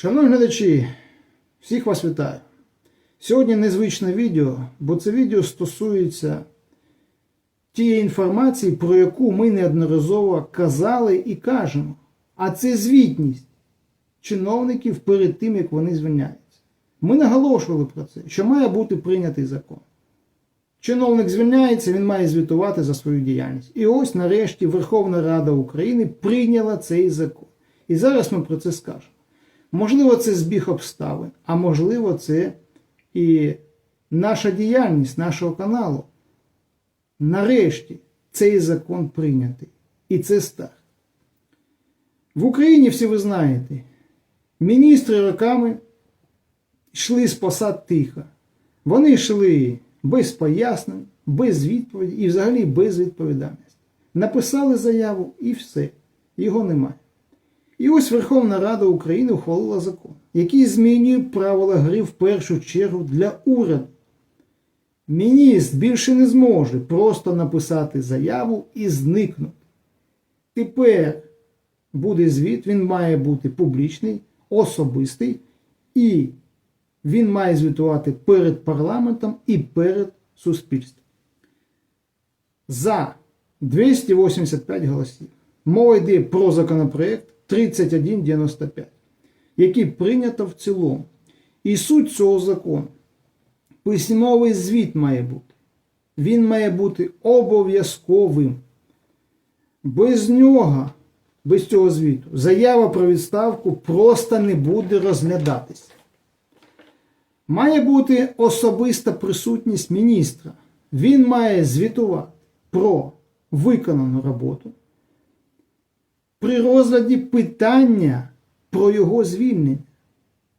Шановні глядачі, всіх вас вітаю. Сьогодні незвичне відео, бо це відео стосується тієї інформації, про яку ми неодноразово казали і кажемо. А це звітність чиновників перед тим, як вони звільняються. Ми наголошували про це, що має бути прийнятий закон. Чиновник звільняється, він має звітувати за свою діяльність. І ось нарешті Верховна Рада України прийняла цей закон. І зараз ми про це скажемо. Можливо, це збіг обставин, а можливо, це і наша діяльність нашого каналу. Нарешті цей закон прийнятий. І це старт. В Україні всі ви знаєте, міністри роками йшли з посад тихо. Вони йшли без пояснень, без відповіді і взагалі без відповідальності. Написали заяву і все. Його немає. І ось Верховна Рада України ухвалила закон, який змінює правила гри в першу чергу для уряду. Міністр більше не зможе просто написати заяву і зникнути. Тепер буде звіт, він має бути публічний, особистий, і він має звітувати перед парламентом і перед суспільством. За 285 голосів. Мова йде про законопроект 3195, який прийнято в цілому. І суть цього закону. Письмовий звіт має бути. Він має бути обов'язковим. Без нього, без цього звіту, заява про відставку просто не буде розглядатися. Має бути особиста присутність міністра. Він має звітувати про виконану роботу при розгляді питання про його звільнення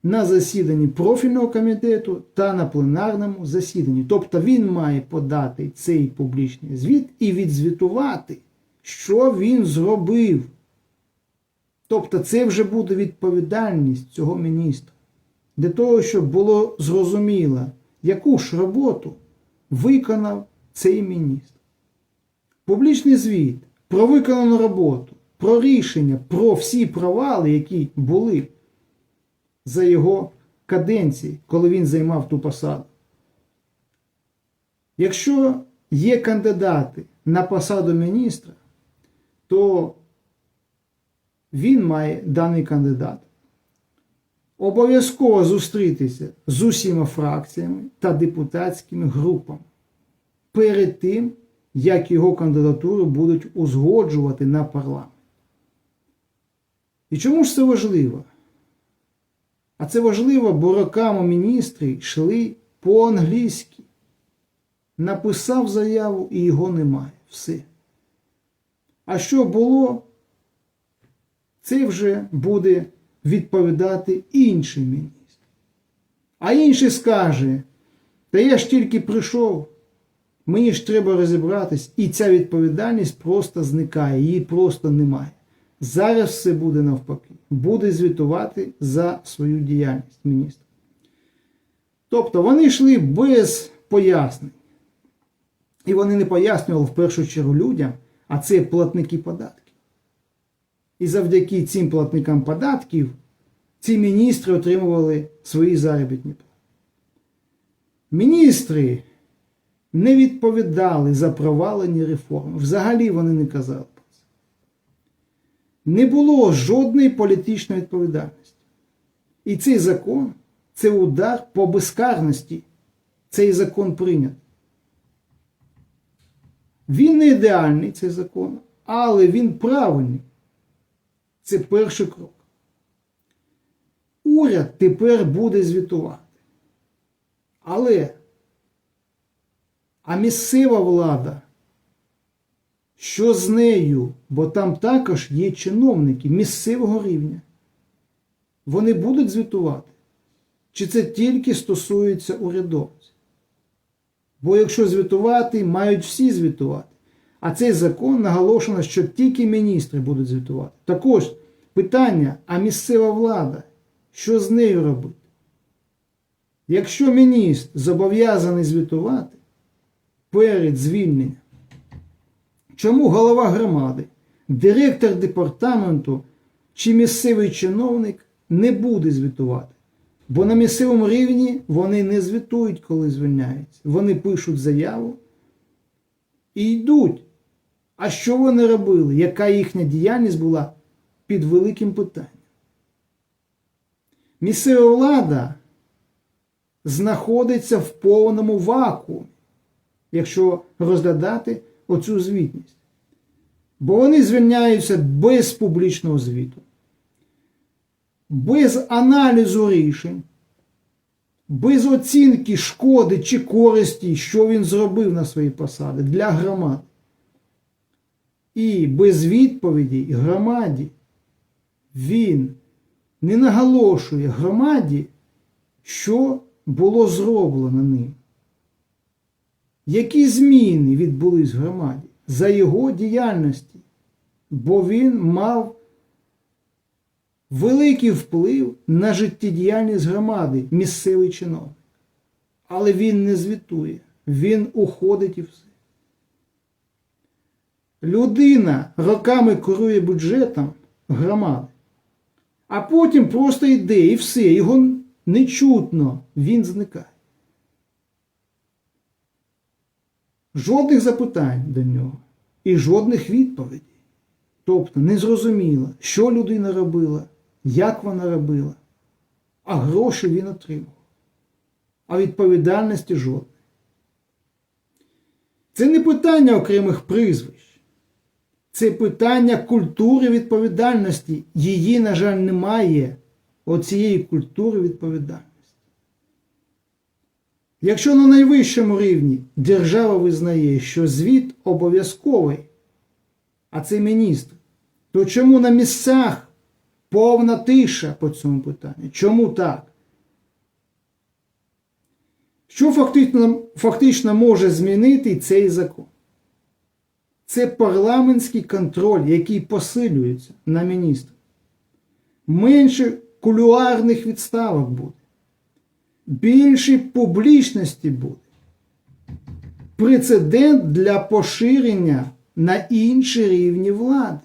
на засіданні профільного комітету та на пленарному засіданні. Тобто він має подати цей публічний звіт і відзвітувати, що він зробив. Тобто це вже буде відповідальність цього міністра. Для того, щоб було зрозуміло, яку ж роботу виконав цей міністр. Публічний звіт про виконану роботу, про рішення, про всі провали, які були за його каденції, коли він займав ту посаду. Якщо є кандидати на посаду міністра, то він має даний кандидат обов'язково зустрітися з усіма фракціями та депутатськими групами перед тим, як його кандидатуру будуть узгоджувати на парламент. І чому ж це важливо? А це важливо, бо роками міністри йшли по-англійськи. Написав заяву і його немає. Все. А що було, це вже буде відповідати інший міністр. А інший скаже, та я ж тільки прийшов, мені ж треба розібратись, і ця відповідальність просто зникає, її просто немає. Зараз все буде навпаки. Буде звітувати за свою діяльність міністр. Тобто вони йшли без пояснень. І вони не пояснювали в першу чергу людям, а це платники податків. І завдяки цим платникам податків ці міністри отримували свої заробітні плати. Міністри не відповідали за провалені реформи. Взагалі вони не казали. Не було жодної політичної відповідальності. І цей закон це удар по безкарності. Цей закон прийнят. Він не ідеальний, цей закон, але він правильний. Це перший крок. Уряд тепер буде звітувати. Але, а місцева влада, що з нею, бо там також є чиновники місцевого рівня, вони будуть звітувати? Чи це тільки стосується урядовців? Бо якщо звітувати, мають всі звітувати. А цей закон наголошено, що тільки міністри будуть звітувати. Також питання, а місцева влада, що з нею робити? Якщо міністр зобов'язаний звітувати перед звільненням, чому голова громади, директор департаменту чи місцевий чиновник не буде звітувати. Бо на місцевому рівні вони не звітують, коли звільняються. Вони пишуть заяву і йдуть. А що вони робили? Яка їхня діяльність була під великим питанням? Місцева влада знаходиться в повному вакуумі, якщо розглядати оцю звітність. Бо вони звільняються без публічного звіту, без аналізу рішень, без оцінки шкоди чи користі, що він зробив на свої посади для громади. І без відповіді громаді він не наголошує громаді, що було зроблено ним. Які зміни відбулись в громаді за його діяльності? Бо він мав великий вплив на життєдіяльність громади, місцевий чиновник. Але він не звітує, він уходить і все. Людина роками керує бюджетом громади, а потім просто йде і все, його не чутно, він зникає. Жодних запитань до нього і жодних відповідей. Тобто незрозуміло, що людина робила, як вона робила, а гроші він отримав. А відповідальності жодної. Це не питання окремих прізвищ. Це питання культури відповідальності. Її, на жаль, немає оцієї культури відповідальності. Якщо на найвищому рівні держава визнає, що звіт обов'язковий, а це міністр, то чому на місцях повна тиша по цьому питанню? Чому так? Що фактично, фактично може змінити цей закон? Це парламентський контроль, який посилюється на міністра. Менше кулюарних відставок буде. Більше публічності буде. Прецедент для поширення на інші рівні влади.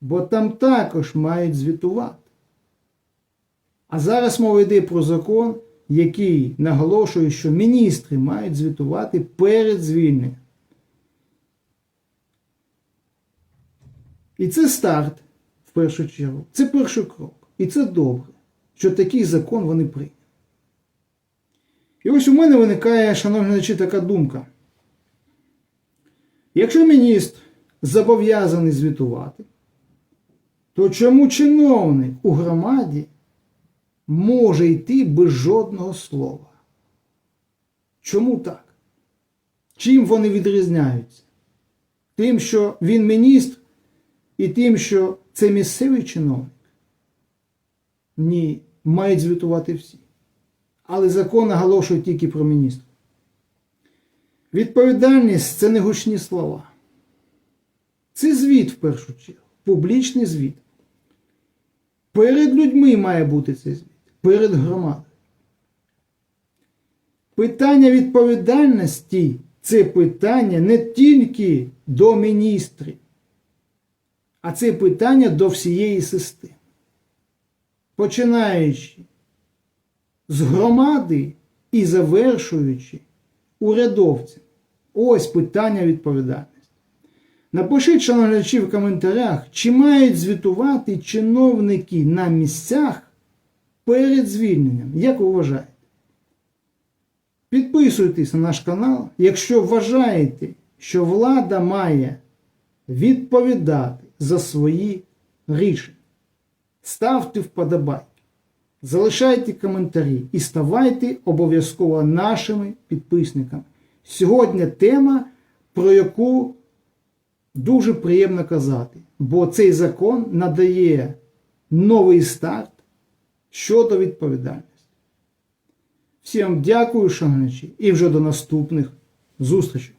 Бо там також мають звітувати. А зараз мова йде про закон, який наголошує, що міністри мають звітувати перед звільненням. І це старт, в першу чергу. Це перший крок. І це добре, що такий закон вони прийняли. І ось у мене виникає, шановні глядачі, така думка. Якщо міністр зобов'язаний звітувати, то чому чиновник у громаді може йти без жодного слова? Чому так? Чим вони відрізняються? Тим, що він міністр, і тим, що це місцевий чиновник? Ні, мають звітувати всі. Але закон наголошує тільки про міністра. Відповідальність це не гучні слова. Це звіт в першу чергу, публічний звіт. Перед людьми має бути цей звіт, перед громадою. Питання відповідальності це питання не тільки до міністрів, а це питання до всієї системи. Починаючи з громади і завершуючи урядовцям. Ось питання відповідальності. Напишіть, шановні глядачі, в коментарях, чи мають звітувати чиновники на місцях перед звільненням. Як ви вважаєте? Підписуйтесь на наш канал, якщо вважаєте, що влада має відповідати за свої рішення. Ставте вподобайки, залишайте коментарі і ставайте обов'язково нашими підписниками. Сьогодні тема, про яку дуже приємно казати, бо цей закон надає новий старт щодо відповідальності. Всім дякую, шановні, і вже до наступних зустрічей.